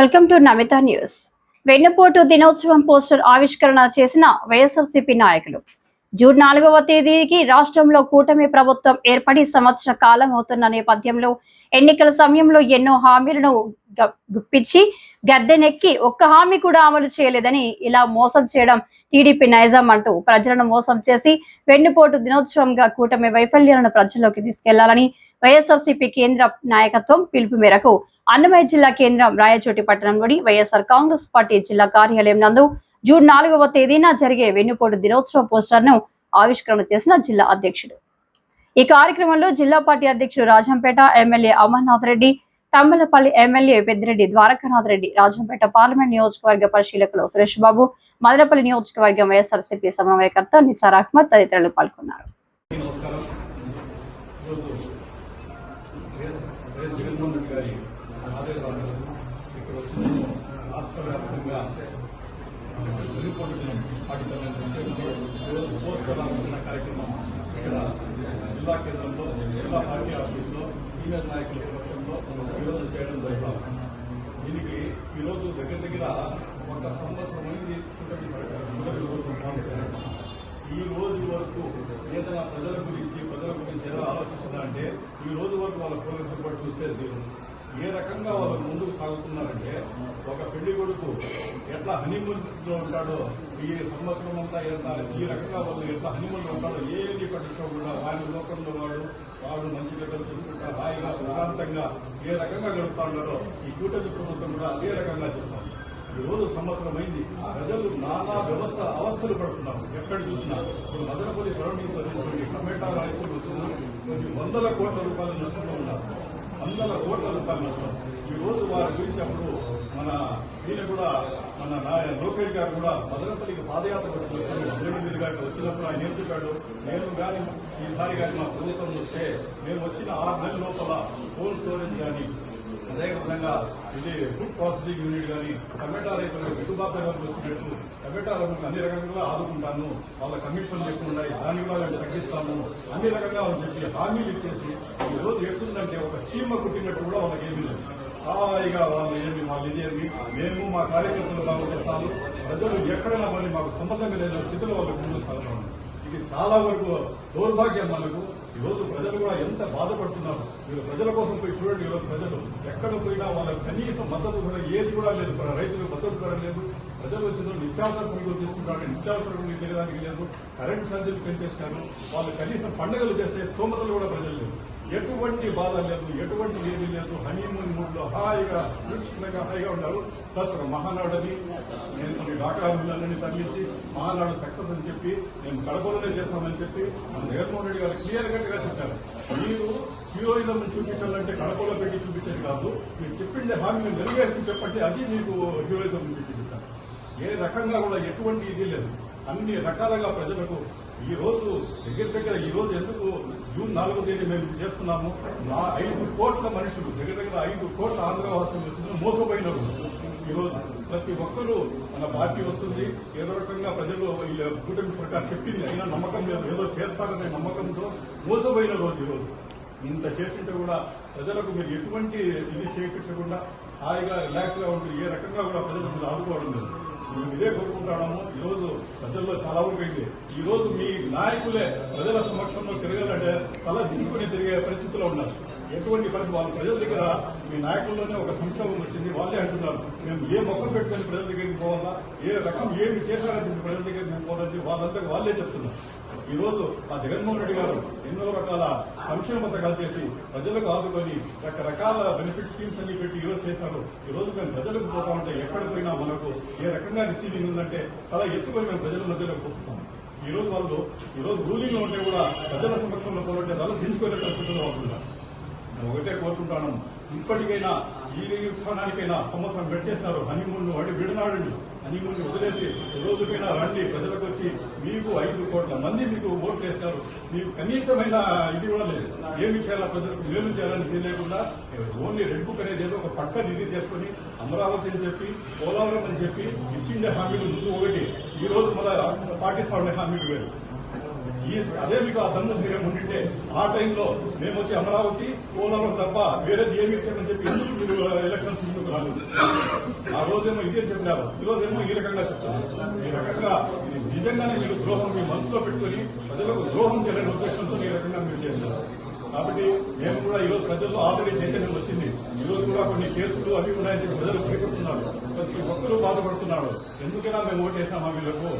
Welcome to Namitha news. వెన్నుపోటు దినోత్సవం poster ఆవిష్కరణ చేసిన వైఎస్ఆర్సీపీ నాయకులు. జూన్ నాలుగవ తేదీకి రాష్ట్రంలో కూటమి ప్రభుత్వం ఏర్పడి సంవత్సర కాలం అవుతున్న నేపథ్యంలో ఎన్నికల సమయంలో ఎన్నో హామీలను గుప్పించి గద్దెనెక్కి ఒక్క హామీ కూడా అమలు చేయలేదని ఇలా మోసం చేయడం టీడీపీ నైజం అంటూ ప్రజలను మోసం చేసి వెన్నుపోటు దినోత్సవంగా కూటమి వైఫల్యాలను ప్రజల్లోకి తీసుకెళ్ళాలని వైఎస్ఆర్సీపీ కేంద్ర నాయకత్వం పిలుపు మేరకు అన్నమయ్య జిల్లా కేంద్రం రాయచోటి పట్టణంలోని వైఎస్ఆర్ కాంగ్రెస్ పార్టీ జిల్లా కార్యాలయం నందు జూన్ నాలుగవ తేదీన జరిగే వెన్నుపోటు దినోత్సవ పోస్టర్ను ఆవిష్కరణ చేసిన జిల్లా అధ్యక్షుడు. ఈ కార్యక్రమంలో జిల్లా పార్టీ అధ్యక్షుడు Rajampet MLA Amarnath Reddy Thamballapalle MLA Peddireddy Dwarakanath Reddy Rajampet parliament నియోజకవర్గ పరిశీలకులు సురేష్ బాబు మదనపల్లి నియోజకవర్గం వైఎస్ఆర్సీపీ సమన్వయకర్త నిసార్ అహ్మద్ తదితరులు పాల్గొన్నారు నమస్కారం ఈరోజు వైఎస్ వైఎస్ జగన్మోహన్ రెడ్డి గారి ఆదేశాలు ఇక్కడ వచ్చిన రాష్ట్ర వ్యాప్తంగా వెలుగుపోటు దినం పాటించాలని పోస్ట్ కార్యక్రమం ఇక్కడ జిల్లా కేంద్రంలో జిల్లా పార్టీ ఆఫీసులో సీనియర్ నాయకుల సమక్షంలో ఈరోజు చేయడం జరుగుతాం దీనికి ఈరోజు దగ్గర దగ్గర ఒక సంవత్సరం అనేది ఈ రోజు వరకు ఏదైనా ప్రజల గురించి ప్రజల గురించి ఎలా ఆలోచించిందంటే ఈ రోజు వరకు వాళ్ళ ప్రోగ్రెస్ కూడా చూస్తే ఏ రకంగా వాళ్ళు ముందుకు సాగుతున్నారంటే ఒక పెళ్ళి కొడుకు ఎట్లా హనీమూన్లో ఉంటాడో ఈ సంవత్సరం అంతా ఎంత ఈ రకంగా వాళ్ళు ఎట్లా హనీమూన్లో ఉంటాడో ఏది పట్టించుకోకుండా వారి లోకంలో వాడు వాడు మంచి దగ్గర చూసుకుంటా హాయిగా ప్రశాంతంగా ఏ రకంగా గడుపుతా ఉన్నారో ఈ కూటమి ప్రభుత్వం కూడా అదే రకంగా చూస్తాం. ఈ రోజు సంవత్సరం అయింది. ప్రజలు నానా వ్యవస్థ అవస్థలు పడుతున్నారు. ఎక్కడ చూసినా ఇప్పుడు మదనపల్లి సరౌండింగ్ చూడండి రైతులు వస్తున్నారు కొన్ని వందల కోట్ల రూపాయలు నష్టంలో వందల కోట్ల రూపాయలు నష్టం ఈ రోజు వారి గురించి అప్పుడు మన ఈయన కూడా మన లోకేష్ గారు కూడా మదనపల్లికి పాదయాత్ర వచ్చినప్పుడు దేవుడి గారికి వచ్చినప్పుడు ఆయన ఏం చెప్పాడు? నేను కానీ ఈసారి కానీ మా ప్రభుత్వం వస్తే మేము వచ్చిన ఆరు నెలల లోపల కోల్డ్ స్టోరేజ్ కానీ అదేవిధంగా ఇది ఫుడ్ ప్రాసెసింగ్ యూనిట్ కానీ టమాటా రైతులకు గిట్టుబాటు వచ్చినట్టు టమాటా రైతులకు అన్ని రకంగా ఆదుకుంటాను. వాళ్ళ కమిషన్ ఎక్కువ ఉన్నాయి దాన్ని కూడా మేము తగ్గిస్తాము. అన్ని రకంగా వాళ్ళు చెప్పి హామీలు ఇచ్చేసి ఈ రోజు ఎట్లుందంటే ఒక చీమ కుట్టినట్టు కూడా వాళ్ళకి ఏమీ లేదు. హాయిగా వాళ్ళు ఏమి వాళ్ళు ఇదేమి మేము మా కార్యకర్తలు బాగుంటేస్తాము ప్రజలు ఎక్కడైనా మరి మాకు సంబంధం లేని స్థితిలో వాళ్ళకు ముందుకు ఇది చాలా వరకు దౌర్భాగ్యం మనకు. ఈ రోజు ప్రజలు ఎంత బాధపడుతున్నారు? మీరు ప్రజల కోసం పోయి చూడండి ఈరోజు ప్రజలు. ఎక్కడ పోయినా వాళ్ళకి కనీసం మద్దతు ధర ఏది కూడా లేదు. మన రైతులకు మద్దతు ధర లేదు. ప్రజలు వచ్చిన నిత్యావసర సరుకులు తీసుకుంటారు. నిత్యావసర సరుకులు తెలియడానికి లేదు. కరెంట్ ఛార్జీలు పెంచేసినారు వాళ్ళు కనీసం పండుగలు చేసే స్తోమతలు కూడా ప్రజలు లేదు ఎటువంటి బాధ లేదు ఎటువంటి ఏది లేదు. హనీమూన్ మూడ్లో హాయిగా సురక్షితంగా హాయిగా ఉన్నారు. ప్లస్ మహానాడుని నేను కొన్ని డాక్టర్ అభిమానులని తరలించి మహానాడు సక్సెస్ అని చెప్పి నేను కడపలోనే చేస్తామని చెప్పి మన జగన్మోహన్ రెడ్డి గారు క్లియర్ కట్గా చెప్పారు. మీరు హీరోయిజం చూపించాలంటే కడపలో పెట్టి చూపించేది కాదు. మీరు చెప్పిండే హామీని నెరవేర్చి చెప్పండి అది మీకు హీరోయిజం చూపించారు ఏ రకంగా కూడా ఎటువంటి ఇది లేదు. అన్ని రకాలుగా ప్రజలకు ఈ రోజు దగ్గర దగ్గర ఈ రోజు ఎందుకు జూన్ నాలుగో తేదీ మేము చేస్తున్నాము? నా ఐదు కోట్ల మనుషులు దగ్గర దగ్గర ఐదు కోట్ల ఆంధ్రవాసులు వచ్చిన మోసపోయినారు ఈ రోజు ప్రతి ఒక్కరూ మన పార్టీ వస్తుంది. ఏదో రకంగా ప్రజలు కూటమి సర్కార్ చెప్పింది. అయినా నమ్మకం లేదు. ఏదో చేస్తారనే నమ్మకంతో మోసపోయిన రోజు ఈరోజు ఇంత చేసింటే కూడా ప్రజలకు మీరు ఎటువంటి ఇది చేయించకుండా హాయిగా రిలాక్స్గా ఉంటూ ఏ రకంగా కూడా ప్రజలు మీరు ఆదుకోవడం లేదు. మేము ఇదే కోరుకుంటున్నాము ఈ రోజు ప్రజల్లో చాలా వరకు ఈ రోజు మీ నాయకులే ప్రజల సమక్షంలో తిరగాలంటే తల దించుకుని తిరిగే పరిస్థితిలో ఉన్నారు. ఎటువంటి పరిస్థితి? వాళ్ళ ప్రజల దగ్గర మీ నాయకుల్లోనే ఒక సంక్షోభం వచ్చింది. వాళ్ళే అంటున్నారు మేము ఏ మొక్కలు పెట్టుకుని ప్రజల దగ్గరికి పోవాలా? ఏ రకం ఏమి చేశారని ప్రజల దగ్గరికి మేము పోవాలని వాళ్ళంతా వాళ్ళే చెప్తున్నారు. ఈ రోజు ఆ జగన్మోహన్ రెడ్డి గారు ఎన్నో రకాల సంక్షేమ పథకాలు చేసి ప్రజలకు ఆదుకొని రకరకాల బెనిఫిట్ స్కీమ్స్ అన్ని పెట్టి ఈ రోజు చేశారు. ఈ రోజు మేము ప్రజలకు పోతా ఉంటే ఎక్కడ పోయినా మనకు ఏ రకంగా రిసీవింగ్ ఉందంటే చాలా ఎత్తుకొని మేము ప్రజల మధ్యలో పోతున్నాం. ఈ రోజు వాళ్ళు ఈ రోజు రూలింగ్లో ఉంటే కూడా ప్రజల సమక్షంలో పోవాలంటే తల దించుకునే పరిస్థితుల్లో ఉంటున్నారు. ఒకటే కోరుకుంటాను. ఇప్పటికైనా ఈ క్షణానికైనా సంవత్సరం పెట్టేసినారు హనీమూన్ వాడి విడనాడండి హనీమూన్ వదిలేసి రోజుకైనా రండి. ప్రజలకు వచ్చి మీకు ఐదు కోట్ల మంది మీకు ఓట్లు వేసినారు మీకు కనీసమైన ఇది కూడా లేదు. ఏమి చేయాలా ప్రజలకు? మేలు చేయాలని ఇది లేకుండా ఓన్లీ రెడ్ బుక్ అనేది ఏదో ఒక పక్క నిధి చేసుకుని అమరావతి అని చెప్పి పోలవరం అని చెప్పి ఇచ్చిండే హామీలు ముందు ఒకటి. ఈ రోజు మన పాటిస్తా ఉండే హామీలు వేరు. అదే మీకు ఆ దమ్ము ధైర్యం ఉండింటే ఆ టైంలో మేము వచ్చి అమరావతి పోలవరం తప్ప వేరేది ఏమి ఇచ్చామని చెప్పి ఎందుకు మీరు ఎలక్షన్స్ ముందుకు రాలేదు ఆ రోజేమో ఇదే చెప్పినారు. ఈ రోజేమో ఈ రకంగా చెప్తున్నారు. ఈ రకంగా నిజంగానే మీరు ద్రోహం మీ మనసులో పెట్టుకుని ప్రజలకు ద్రోహం చేయాలనే ఉద్దేశంతో ఈ రకంగా మీరు చేస్తున్నారు కాబట్టి మేము కూడా ఈ రోజు ప్రజల్లో ఆల్రెడీ చైతన్యం వచ్చింది. ఈరోజు కూడా కొన్ని కేసులు అవి ఉన్నాయని చెప్పి ప్రజలు భయపడుతున్నారు. ప్రతి ఒక్కరూ బాధపడుతున్నారు. ఎందుకైనా మేము ఓటేసామా వీళ్ళకు?